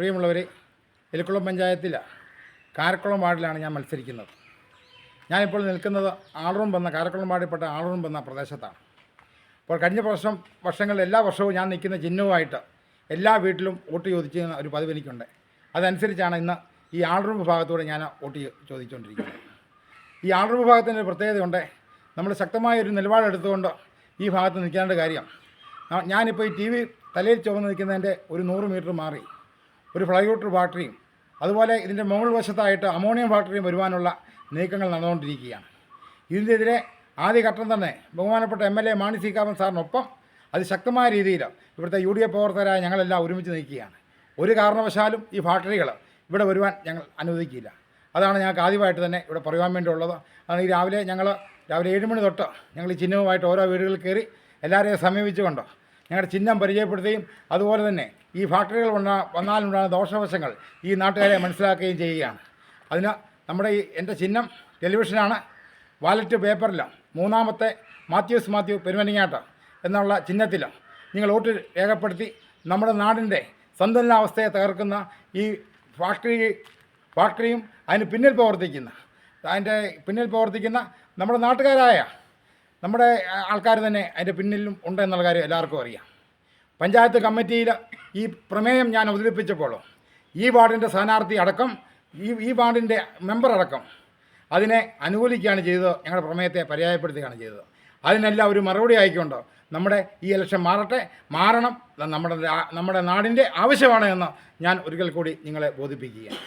പ്രിയമുള്ളവർ എലിക്കുളം പഞ്ചായത്തിൽ കാരക്കുളം വാർഡിലാണ് ഞാൻ മത്സരിക്കുന്നത്. ഞാനിപ്പോൾ നിൽക്കുന്നത് ആളറും വന്ന കാരക്കുളം വാർഡിൽപ്പെട്ട വന്ന പ്രദേശത്താണ്. അപ്പോൾ കഴിഞ്ഞ വർഷം വർഷങ്ങളിൽ എല്ലാ വർഷവും ഞാൻ നിൽക്കുന്ന ചിഹ്നവുമായിട്ട് എല്ലാ വീട്ടിലും വോട്ട് ചോദിച്ചിരുന്ന ഒരു പതിവ് എനിക്കുണ്ട്. അതനുസരിച്ചാണ് ഇന്ന് ഈ ആളറും വിഭാഗത്തോടെ ഞാൻ വോട്ട് ചോദിച്ചുകൊണ്ടിരിക്കുന്നത്. ഈ ആളറും വിഭാഗത്തിന്റെ ഒരു പ്രത്യേകതയുണ്ട്. നമ്മൾ ശക്തമായ ഒരു നിലപാടെടുത്തുകൊണ്ട് ഈ ഭാഗത്ത് നിൽക്കേണ്ട കാര്യം. ഞാനിപ്പോൾ ഈ ടി വി തലയിൽ ചുവന്ന് നിൽക്കുന്നതിന്റെ ഒരു നൂറ് മീറ്റർ മാറി ഒരു ഫ്ലൈവുഡ് ഫാക്ടറിയും അതുപോലെ ഇതിന്റെ മുകൾ വശത്തായിട്ട് അമോണിയം ഫാക്ടറിയും വരുവാനുള്ള നീക്കങ്ങൾ നടന്നുകൊണ്ടിരിക്കുകയാണ്. ഇതിനെതിരെ ആദ്യഘട്ടം തന്നെ ബഹുമാനപ്പെട്ട M L A Mani C സാറിനൊപ്പം അതിശക്തമായ രീതിയിൽ ഇവിടുത്തെ യു ഡി എഫ് പ്രവർത്തകരായ ഞങ്ങളെല്ലാം ഒരുമിച്ച് നിൽക്കുകയാണ്. ഒരു കാരണവശാലും ഈ ഫാക്ടറികൾ ഇവിടെ വരുവാൻ ഞങ്ങൾ അനുവദിക്കില്ല. അതാണ് ഞങ്ങൾക്ക് ആദ്യമായിട്ട് തന്നെ ഇവിടെ പറയുവാൻ വേണ്ടിയുള്ളത്. അതാണ് ഈ രാവിലെ ഞങ്ങൾ രാവിലെ ഏഴ് മണി തൊട്ട് ഞങ്ങൾ ഈ ചിഹ്നവുമായിട്ട് ഓരോ വീടുകളിൽ കയറി എല്ലാവരെയും സമീപിച്ചുകൊണ്ട് ഞങ്ങളുടെ ചിഹ്നം പരിചയപ്പെടുത്തുകയും അതുപോലെ തന്നെ ഈ ഫാക്ടറികൾ വന്ന വന്നാലുണ്ടാകുന്ന ദോഷവശങ്ങൾ ഈ നാട്ടുകാരെ മനസ്സിലാക്കുകയും ചെയ്യുകയാണ്. അതിന് നമ്മുടെ ഈ എന്റെ ചിഹ്നം ടെലിവിഷനാണ്. വാലറ്റ് പേപ്പറിലും മൂന്നാമത്തെ മാത്യൂസ് മാത്യു പെരുമനിങ്ങാട്ട് എന്നുള്ള ചിഹ്നത്തിലും നിങ്ങൾ വോട്ട് രേഖപ്പെടുത്തി നമ്മുടെ നാടിന്റെ സന്തുലനാവസ്ഥയെ തകർക്കുന്ന ഈ ഫാക്ടറി ഫാക്ടറിയും അതിന് പിന്നിൽ പ്രവർത്തിക്കുന്ന അതിന്റെ പിന്നിൽ പ്രവർത്തിക്കുന്ന നമ്മുടെ നാട്ടുകാരായ നമ്മുടെ ആൾക്കാർ തന്നെ അതിന്റെ പിന്നിലും ഉണ്ട് എന്നുള്ള കാര്യം എല്ലാവർക്കും അറിയാം. പഞ്ചായത്ത് കമ്മിറ്റിയിൽ ഈ പ്രമേയം ഞാൻ അവതരിപ്പിച്ചപ്പോൾ ഈ വാർഡിന്റെ സ്ഥാനാർത്ഥി അടക്കം ഈ ഈ വാർഡിന്റെ മെമ്പർ അടക്കം അതിനെ അനുകൂലിക്കുകയാണ് ചെയ്തത് ഞങ്ങളുടെ പ്രമേയത്തെ പര്യായപ്പെടുത്തുകയാണ് ചെയ്തത്. അതിനെല്ലാം ഒരു മറുപടി ആയിക്കൊണ്ട് നമ്മുടെ ഈ ഇലക്ഷൻ മാറട്ടെ മാറണം നമ്മുടെ നമ്മുടെ നാടിന്റെ ആവശ്യമാണ് എന്ന് ഞാൻ ഒരിക്കൽ കൂടി നിങ്ങളെ ബോധിപ്പിക്കുകയാണ്.